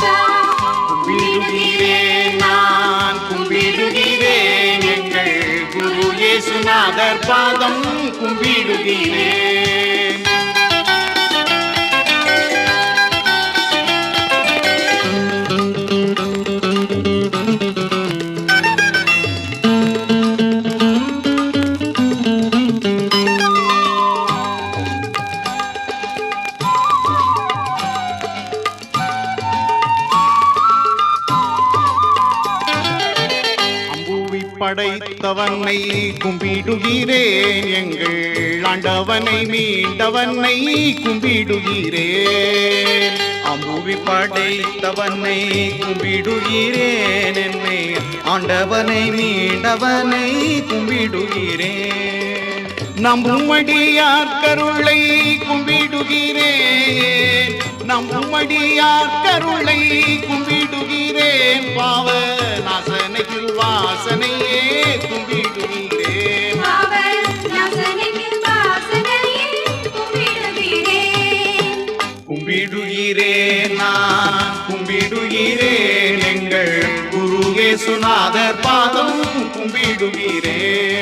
சா கும்பிடுகிறேன் நான் கும்பிடுகிறேன் எங்கள் குரு இயேசுநாதர் பாதம் கும்பிடுகிறேன். படைத்தவனை கும்பிடுகிறேன் எங்கள் ஆண்டவனை மீண்டவனை கும்பிடுகிறேன். அம்புவி படைத்தவனை கும்பிடுகிறேன் என்னை ஆண்டவனை மீண்டவனை கும்பிடுகிறேன். நம்பும்படியார் கருளை கும்பிடுகிறேன். நம்பும்படியார் கருளை கும்பிடுகிறேன். பாவ நாசனைக்கு நான் கும்பிடுகிறேன் எங்கள் குருவே சுநாதர் பாதம் கும்பிடுகிறேன்.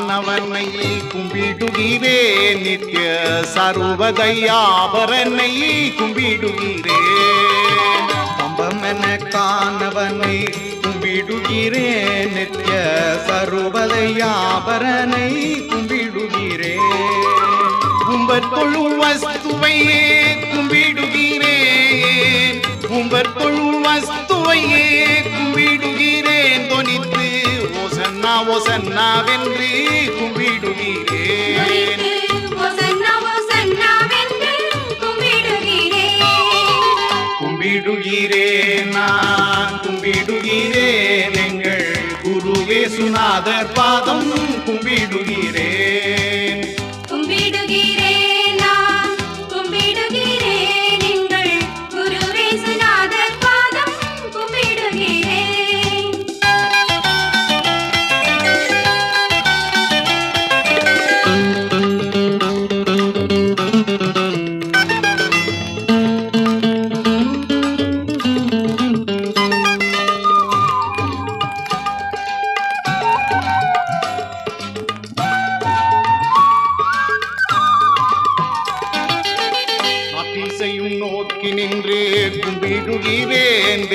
காணவனை கும்பிடுகிறேன் நித்ய சர்வதையாபரனை கும்பிடுகிறேன் கம்பம் காணவனை கும்பிடுகிறேன் நித்ய சர்வதையாபரனை கும்பிடுகிறேன் உம்பர் வஸ்துவையே கும்பிடுகிறேன் உம்பர் வஸ்துவையே ஓசன்னாவென்று கும்பிடுகிறேன் கும்பிடுகிறேன் நான் கும்பிடுகிறேன் எங்கள் குருவே சுநாதர் பாதம் கும்பிடுகிறேன் கும்பிடுகிறேன்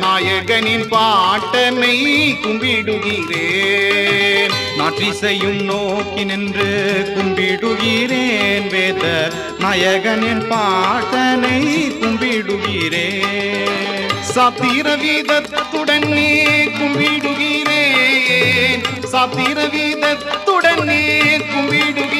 நாயகனின் பாட்டனை கும்பிடுகிறேன். நாற்றிசையும் நோக்கி நின்று கும்பிடுகிறேன் வேத நாயகனின் பாட்டனை கும்பிடுகிறேன். சத்திர நீ கும்பிடுகிறேன். சத்திர நீ கும்பிடுகிறேன்.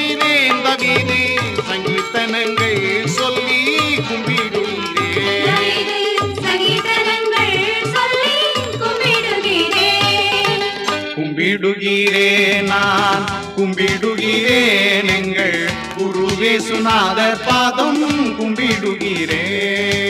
கும்பிடுகிறேன் நான் கும்பிடுகிறேன் எங்கள் குருவே சுநாதர் பாதம் கும்பிடுகிறேன்.